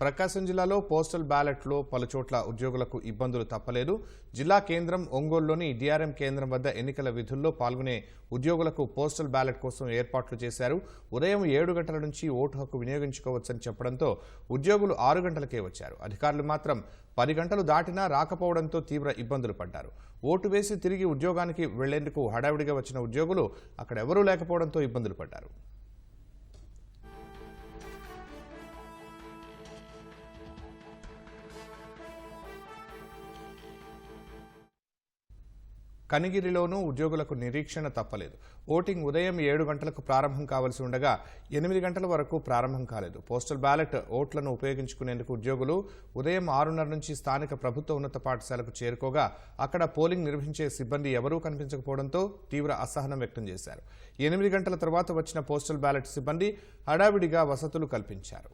ప్రకాశం జిల్లాలో పోస్టల్ బ్యాలెట్లో పలుచోట్ల ఉద్యోగులకు ఇబ్బందులు తప్పలేదు. జిల్లా కేంద్రం ఒంగోలులోని డిఆర్ఎం కేంద్రం వద్ద ఎన్నికల విధుల్లో పాల్గొనే ఉద్యోగులకు పోస్టల్ బ్యాలెట్ కోసం ఏర్పాట్లు చేశారు. ఉదయం ఏడు గంటల నుంచి ఓటు హక్కు వినియోగించుకోవచ్చని చెప్పడంతో ఉద్యోగులు ఆరు గంటలకే వచ్చారు. అధికారులు మాత్రం పది గంటలు దాటినా రాకపోవడంతో తీవ్ర ఇబ్బందులు పడ్డారు. ఓటు వేసి తిరిగి ఉద్యోగానికి వెళ్ళేందుకు హడావిడిగా వచ్చిన ఉద్యోగులు అక్కడ ఎవరూ లేకపోవడంతో ఇబ్బందులు పడ్డారు. కనిగిరిలోనూ ఉద్యోగులకు నిరీక్షణ తప్పలేదు. ఓటింగ్ ఉదయం ఏడు గంటలకు ప్రారంభం కావాల్సి ఉండగా ఎనిమిది గంటల వరకు ప్రారంభం కాలేదు. పోస్టల్ బ్యాలెట్ ఓట్లను ఉపయోగించుకునేందుకు ఉద్యోగులు ఉదయం ఆరున్నర నుంచి స్థానిక ప్రభుత్వ ఉన్నత పాఠశాలకు చేరుకోగా అక్కడ పోలింగ్ నిర్వహించే సిబ్బంది ఎవరూ కనిపించకపోవడంతో తీవ్ర అసహనం వ్యక్తం చేశారు. ఎనిమిది గంటల తర్వాత వచ్చిన పోస్టల్ బ్యాలెట్ సిబ్బంది హడావిడిగా వసతులు కల్పించారు.